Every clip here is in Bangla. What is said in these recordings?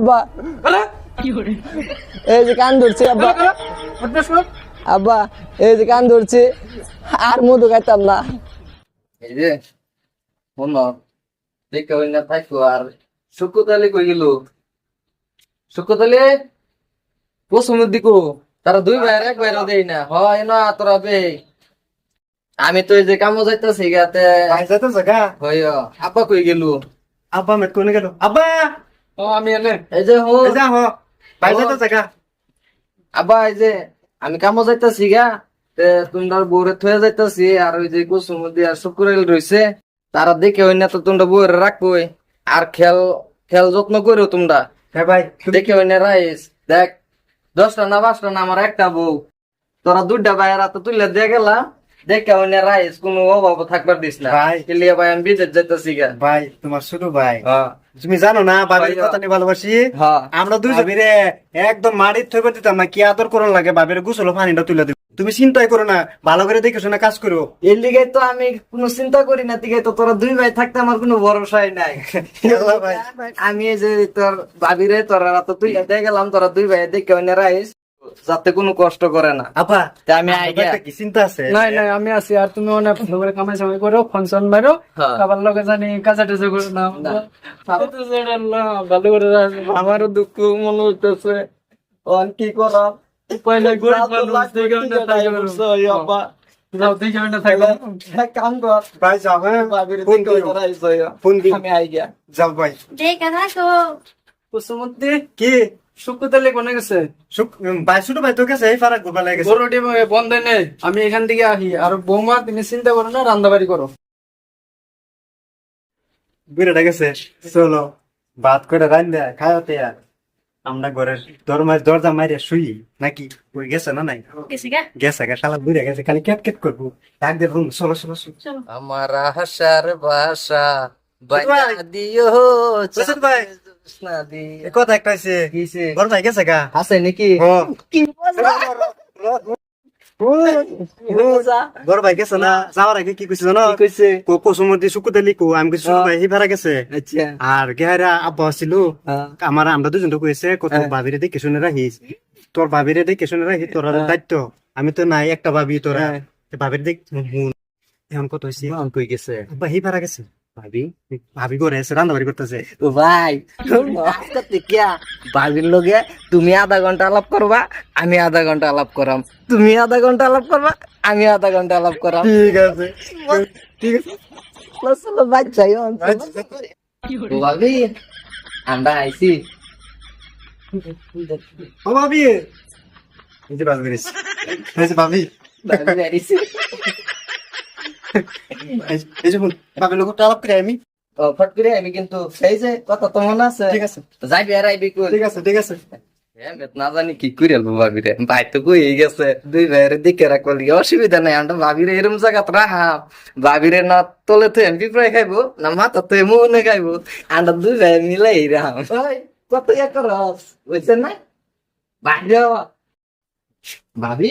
আব্বা। এই যে কান ধরছি আব্বা। আব্বা এই যে কান ধরছি। আর মধু খাইতাম না। এই যে শোন দেখে হই না থাকো আর শুকুতালি কই গেল? কুসুমের দিকু? তারা দুই ভাইয়ের এক ভাইয়ের দেই না। হয় না তোরা বে আমি তো এই যে কামো যাইতেছি গাতে ভাই যাইতো জায়গা হয় আব্বা কই গেল? আব্বা মেট কোনে গেল। আব্বা! ও আমি এনে। এই যে হো। এই যা হ। ভাই যাইতো জায়গা আব্বা এই যে আমি কামো যাইতেছি গা। তে তোমরা বউরে থয়ে যাইতেছি আর ওই যে কুসুম দিয়ে শুকুরাইল রইছে তারা দেখে হই না তো তোমরা বউরে রাখবই আর খেল খেল যত্ন করো তোমরা হ্যাঁ ভাই দেখে হই না রাইস দেখ দশটা না পাঁচটা না আমার একটা বউ তোরা দুটা ভাইয়ের হাতে তুলে দিয়ে গেলাম দেখে হই না রাইস কোনো অভাব থাকবার দিস না। ভাই। খেলিয়া ভাই আমি বিদেশ যাইতেছি গা। ভাই তোমার ছোট ভাই। হ্যাঁ। তুমি জানো না বাবির কথা নিয়ে ভালোবাসি? হ্যাঁ। আমরা দুই ভাবিরে। একদম মাটির থইব দিতাম না কি আদর করন লাগে বাবির গুছল পানিটা তুলে দিব। তুমি চিন্তাই করো না ভালো করে দেখে শুনে কাজ করো। এর লিগে তো আমি কোনো চিন্তা করি না দিকে তো তোরা দুই ভাই থাকতে আমার কোনো ভরসাই নাই। আমি এই যে তোর ভাবিরে তোরা তো তুই গেলাম তোরা দুই ভাই দেখে অন্য রাইস। যাতে কোনো কষ্ট করে না। আপা তা আমি আই গিয়া। একটা কি চিন্তা আছে? নাই নাই আমি আছি আর তুমি অনেক ভালো কামাই সামাই করো ফাংশন মারো হ্যাঁ। খাবার লগে জানি কাজা টাজা করো না ভালো তো সেটা না, ভালো করে আমারও দুঃখ মনে হইতেছে। অন কি করা উপায় নাই গরিব মানুষ দেখে অন্য থাকবে যাও। দেখে অন্য থাকবে কাম কর। ভাই যাও হ্যাঁ ফোন। ফোন দিও। আমি আই গিয়া যাও ভাই। দেখে থাকো কুসুমতি কি? শুকুতালি কোনে গেছে। ভাই ছোট ভাই তো গেছে এই ফারাক গোবা লেগেছে গরুটি বন্ধ নেই আমি এখান থেকে আহি। আর বৌমা তুমি চিন্তা করো না রান্দাবাড়ি করো। বুড়াটা গেছে। চলো ভাত করে রান খাওয়াতে আর। আমরা ঘরের দরমা দরজা মাইরে শুই নাকি? ওই গেছে না নাই? গেছে গা। গেছে গা শালা বুড়ে গেছে খালি ক্যাট ক্যাট করব। ডাক দে রুম চলো চলো চলো। আমার আশার ভাষা ভাই। দিও ভাই। কথা একটা আছে ঘর ভাই গেছে গা? আছে নাকি? ঘর ভাই গেছে না? যাওয়ার আগে কি কইছে জানো? কি কইছে? কো কসুমতি সুকুতালি কো আমি কইছি হ্যাঁ। ভাই হি গেছে। আচ্ছা। আর গেহারা আব্বা ছিল। আমার আমরা দুজন তো কইছে কত হ্যাঁ। দেখে শুনে রাখিস। তোর ভাবিরে দেখে শুনে রাখিস তোর হ্যাঁ। দায়িত্ব। আমি তো নাই একটা ভাবি তোরা। হ্যাঁ। ভাবির দেখ এখন কত মান কই গেছে? আব্বা হি ফারা গেছে। ভাবি ভাবি করে এসে রান্না বাড়ি করতেছে। ও ভাই থেকে বাবির তুমি আধা ঘণ্টা আলাপ করবা আমি আধা ঘণ্টা আলাপ করাম। তুমি আধা ঘণ্টা আলাপ করবা আমি আধা ঘণ্টা আলাপ করাম। ঠিক আছে। ঠিক আছে। বাচ্চাই ভাবি আমরা আইছি। ও ভাবি এই যে ভাবি। ভাবি ভাবি এই- এই আলাপ করে আমি ফট করে আমি কিন্তু সেই যে কথা তো মনে আছে। ঠিক আছে। যাইবি আর আইবি ঠিক আছে ঠিক আছে। এমনি না জানি কি করে আলবো ভাবি ভাই তো কই গেছে দুই ভাইয়ের দিকে রাখব লিগে। অসুবিধা নাই আমরা এরম জায়গা রাহাম ভাবি রে না তলে তো এমপি প্রায় খাইবো না মাথা তো মনে খাইবো। আমরা দুই ভাই মিলে রাহাম ভাই কত ইয়া করস? বুঝছেন না? বাইরে ভাবি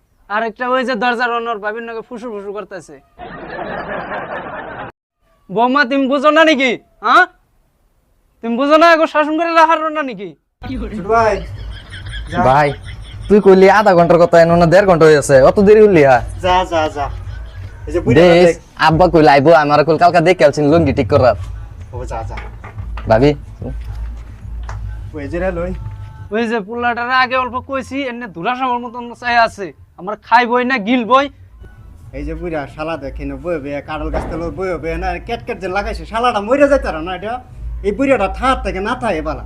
আরেকটা ওই যে দরজার অনর বাবির নাকি ফুসু ফুসু করতেছে। বৌমা তুমি বুঝো না নাকি? হ্যাঁ তুমি বুঝো না এখন শাসন করে রাখার না নাকি? ভাই ভাই তুই কইলি আধা ঘণ্টার কথা এনো না দেড় ঘণ্টা হয়েছে অত দেরি হলি হা যা যা যা। এই যে দেখ। আব্বা কইল আইবো আমার কইল কালকা দেখে আলছিন লুঙ্গি ঠিক করার। ও যা যা। ভাবি। ওই যে রে লই। ওই যে পুল্লাটার আগে অল্প কইছি এনে ধুলা সামার মতন চাই আছে। আমার খাই বই না গিল বই। এই যে বুড়া শালা দেখে না বই হবে কাডল গাছ তেল বই হবে না কেট কেট যে লাগাইছে শালাটা মরে যাইতে না এটা? এই বুড়াটা থার থেকে না থাকে বালা।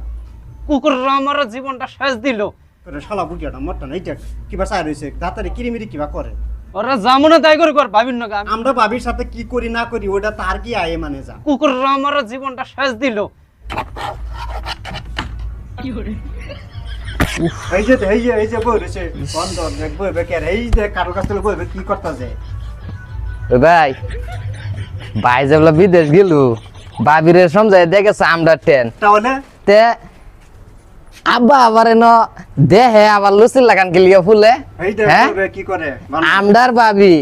কুকুররা আমার জীবনটা শেষ দিল। তোর শালা বুড়িয়াটা মরটা না এইটা কিবা চাই রয়েছে দাঁতারে কিরিমিরি কিবা করে। ওরা যাব না তাই করে কর ভাবির নগা আমি আমরা ভাবির সাথে কি করি না করি ওটা তার কি আয়ে মানে যা। কুকুররা আমার জীবনটা শেষ দিল। এই যে এই যে এই যে বই রয়েছে বন্ধ বই বেকার এই যে কারও কাছ থেকে বই কি করতে ভাই ভাই যেগুলো বিদেশ গেল বাবিরে সমঝাই দেখেছে আমরা টেন। তাহলে তে আব্বা আবার এন দেহে আবার লুচির লাগান গেলিয়া ফুলে। হ্যাঁ? কি করে? আমদার ভাবি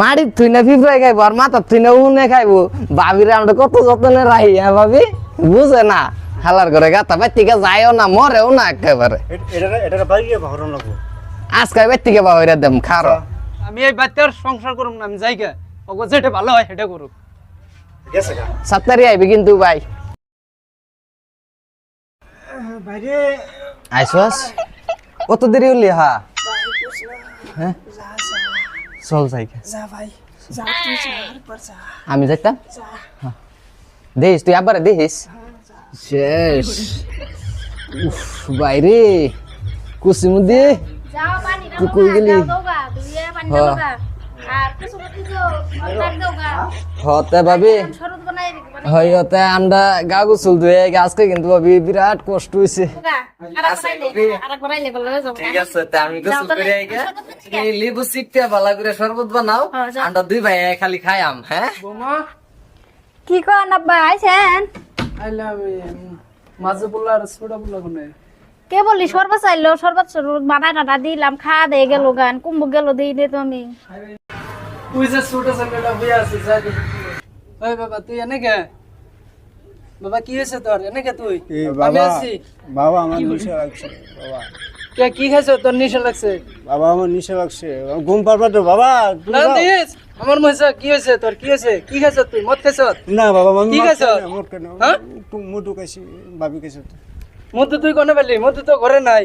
মাড়ির তুই না খাইবো আর মাথার তুই না উনে খাইবো। ভাবিরে আমরা কত যত্নে রাহি হ্যাঁ ভাবি? বুঝে না। হালার করে গাতা বাইতিকে যায়ও না মরেও না একেবারে। লাগবো। বাইতিকে বাহিরে দেম খারো। আমি এই বাচ্চার সংসার করুম না আমি যাইগা ওগো যেটা ভালো হয় সেটা করুক। গেছে গা। আইবি কিন্তু ভাই। বাইরে আইসস? কত দেরি হলি হা? হ্যাঁ? চল যাই আমি যাইতাম? হ্যাঁ। দেখিস তুই আবার দেখিস? শেষ। উফ বাইরে। কুসি মুদি যাও তুই কই গেলি? হ্যাঁ। হতে ভাবি শরৎ বানাই মানে হইতে আমরা গা গুসল ধুয়ে আজকে কিন্তু ভাবি বিরাট কষ্ট হয়েছে বলে ঠিক আছে আমি গোসল করে লেবু সিকটা ভালো করে শরবত বানাও। হ্যাঁ, আমরা দুই ভাই খালি খাইয়াম হ্যাঁ? বোমা। কি কন আব্বা আইছেন? আইলাম মাঝে পোলা আর ছোটা পোলা কোনে? কে বলি বানাই টাটা দিলাম খাওয়া দিয়ে গেল গান কুম্ভ গেল দিই দে তুমি তুই যে ছোটা ছেলেটা বইয়া আছিস যাই ওই বাবা তুই এনেকে? বাবা কি হয়েছে তোর? এনেকে তুই? বাবা আমার নিশা লাগছে বাবা। কে কি খাইছো? তোর নিশা লাগছে? বাবা আমার নিশা লাগছে ঘুম পারবা তো বাবা না দিস। আমার মহিষা কি হয়েছে তোর? কি হয়েছে? কি খাইছ তুই? মদ খাইছ? না বাবা আমি কি মদ খাই না, মদ হ্যাঁ? মধু খাইছি ভাবি খাইছে। মধু তুই কোনে পেলি? মধু তো ঘরে নাই।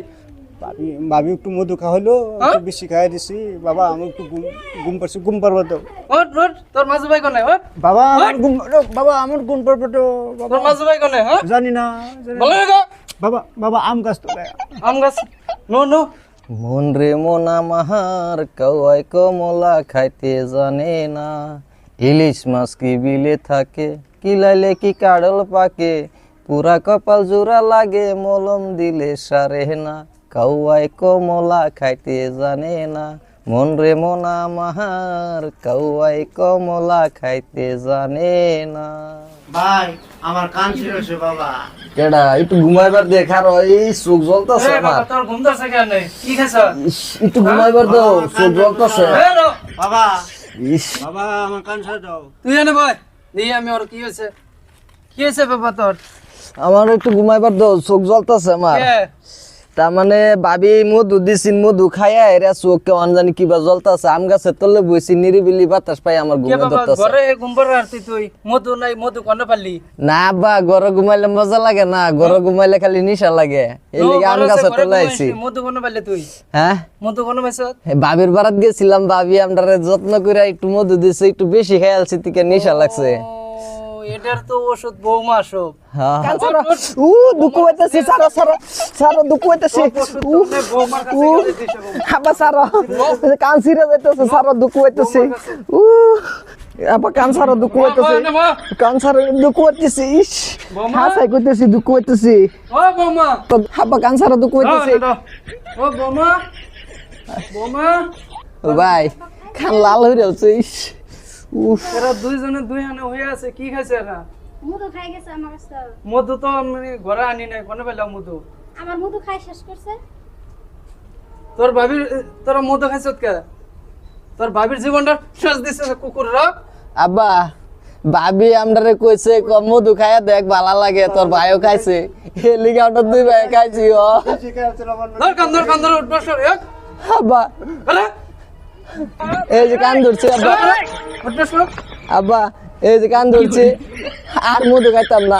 ভাবি ভাবি একটু মধু খাওয়াইলো হ্যাঁ? একটু বেশি খাই দিছি। বাবা আমি একটু ঘুম ঘুম পারছি ঘুম পারবা তো। ওট ওট তোর মাজু ভাই কোনে? ওট বাবা আমার ঘুম ও, বাবা আমার ঘুম পারবা তো তোর মাজু ভাই কোনে হ্যাঁ? জানি না বলে বাবা বাবা আম গাছ তো আম গাছ? No no. মন রে মনা মাহার কওয়াই কমলা খাইতে জানে না। ইলিশ মাছ কি বিলে থাকে কিলাইলে কি কাড়ল পাকে? পুরা কপাল জোড়া লাগে, মলম দিলে সারে না। কওয়াই কমলা খাইতে জানে না। মন রে মনা মাহার কওয়াই কমলা খাইতে জানে না। ভাই আমার কান ছিল বাবা। কেডা একটু ঘুমাইবার দেখার এই চোখ জ্বলতাছে আমার বাবা তোর ঘুম ধরছে কেন? কি খাইছ? ইস, একটু ঘুমাইবার দাও চোখ জ্বলতাছে। বাবা ইস। বাবা আমার কান ছাড় দাও। তুই এনে বয় দেখি আমি ওর কি হয়েছে? কি হয়েছে বাবা তোর? আমার একটু ঘুমাইবার দাও চোখ জ্বলতাছে আমার। কে? তার মানে ভাবি মধু দিছিন মধু খাইয়া এরা চোখ কেমন জানি কিবা জ্বলতাছে আম গাছের তলে বইছি নিরিবিলি বাতাস পাই আমার কে ঘুমে ধরতাছে। ঘরে ঘুম পাড়ে আসতি তুই? মধু নাই মধু কোনে পারলি না বা ঘরে ঘুমাইলে মজা লাগে না ঘরে ঘুমাইলে খালি নিশা লাগে। এই লিগে আম ঘরে তলে। আইছি। মধু কোনে পারলি তুই? হ্যাঁ? মধু কোনে পাইছ? ভাবির বারাত গেছিলাম ভাবি আমরা যত্ন করে একটু মধু দিছে একটু বেশি খেয়ালছি থেকে নিশা লাগছে। এটার তো ওষুধ বৌমা সব হ্যাঁ। উ দুকু হইতাছে সারা সারা সারা দুকু হইতাছে। উ উ আবার সারা কান সিরে যাইতেছে সারা দুকু হইতেছে। উ আবার কান সারা দুকু হইতেছে। বৌমা, কান সারা দুকু হইতেছে ইস। হাসাই কইতেছি দুকু হইতেছে। ও বৌমা। তো আবার কান সারা দুকু ও, হইতেছে। ও বৌমা। বৌমা। ও ভাই খান লাল হয়ে যাচ্ছে ইস। উফ এরা দুইজনে দুই হানে হয়ে আছে কি খাইছে এরা মুদু খাই গেছে আমার কাছে মধু তো আমি ঘরে আনি নাই কোনে পেলাম মধু আমার মুদু খাই শেষ করছে তোর ভাবির তোরা মধু খাইছ কে তোর ভাবির জীবনটা শেষ দিছে কুকুররা আব্বা ভাবি আমরারে কইছে ক মধু খাইয়া দেখ ভালো লাগে তোর ভাইও খাইছে এই লিগে আমরা দুই ভাই খাইছি ও ধর কান্দর কান্দর উঠবস এক আব্বা আরে এই যে কান ধরছে আব্বা। আব্বা এই যে কান ধরছে। আর মধু খাইতাম না।